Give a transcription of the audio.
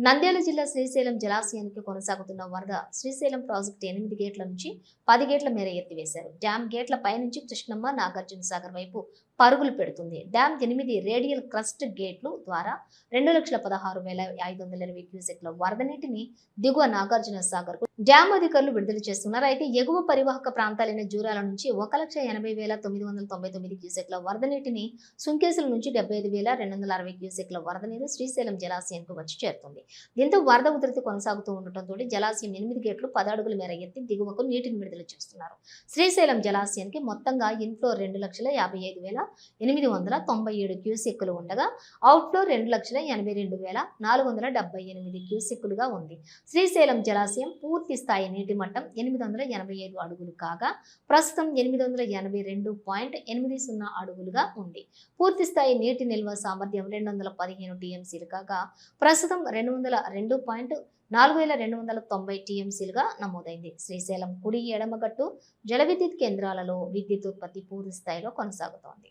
నంద్యాల జిల్లా శ్రీశైలం జలాశయానికి కొనసాగుతున్న వరద శ్రీశైలం ప్రాజెక్టు ఎనిమిది గేట్ల నుంచి పది గేట్ల మేర ఎత్తివేశారు. డ్యాం గేట్ల పైనుంచి కృష్ణమ్మ నాగార్జున సాగర్ వైపు పరుగులు పెడుతుంది. డ్యాం ఎనిమిది రేడియల్ క్రస్ట్ గేట్లు ద్వారా రెండు లక్షల పదహారు వేల ఐదు వందల ఇరవై క్యూసెక్ల వరద నీటిని దిగువ నాగార్జున సాగర్ డ్యాం అధికారులు విడుదల చేస్తున్నారు. అయితే ఎగువ పరివాహక ప్రాంతాలైన జూరాల నుంచి ఒక లక్ష ఎనభై వేల తొమ్మిది వందల తొంభై తొమ్మిది క్యూసెక్ల వరద నీటిని సుంకేసుల నుంచి డెబ్బై ఐదు వేల రెండు వందల అరవై క్యూసెక్ల వరద నీరు శ్రీశైలం జలాశయానికి వచ్చి చేరుతుంది. దీంతో వరద ఉధృతి కొనసాగుతూ ఉండటంతో జలాశయం ఎనిమిది గేట్లు పదడుగుల మేర ఎత్తి దిగువకు నీటిని విడుదల చేస్తున్నారు. శ్రీశైలం జలాశయానికి మొత్తంగా ఇంట్లో రెండు లక్షల యాభై ఐదు వేల ఎనిమిది వందల తొంభై ఏడు క్యూసెక్కులు ఉండగా అవుట్ఫ్లో రెండు లక్షల ఎనభై రెండు వేల నాలుగు వందల డెబ్బై ఎనిమిది క్యూసెక్కులుగా ఉంది. శ్రీశైలం జలాశయం పూర్తి స్థాయి నీటి మట్టం ఎనిమిది వందల ఎనభై ఐదు అడుగులు కాగా ప్రస్తుతం ఎనిమిది వందల ఎనభై రెండు పాయింట్ ఎనిమిది సున్నా అడుగులుగా ఉంది. పూర్తి స్థాయి నీటి నిల్వ సామర్థ్యం రెండు వందల పదిహేను టీఎంసీలు కాగా ప్రస్తుతం రెండు వందల రెండు పాయింట్ నాలుగు వేల రెండు వందల తొంభై టీఎంసీలుగా నమోదైంది. శ్రీశైలం కుడి ఎడమగట్టు జల విద్యుత్ కేంద్రాలలో విద్యుత్ ఉత్పత్తి పూర్తి స్థాయిలో కొనసాగుతోంది.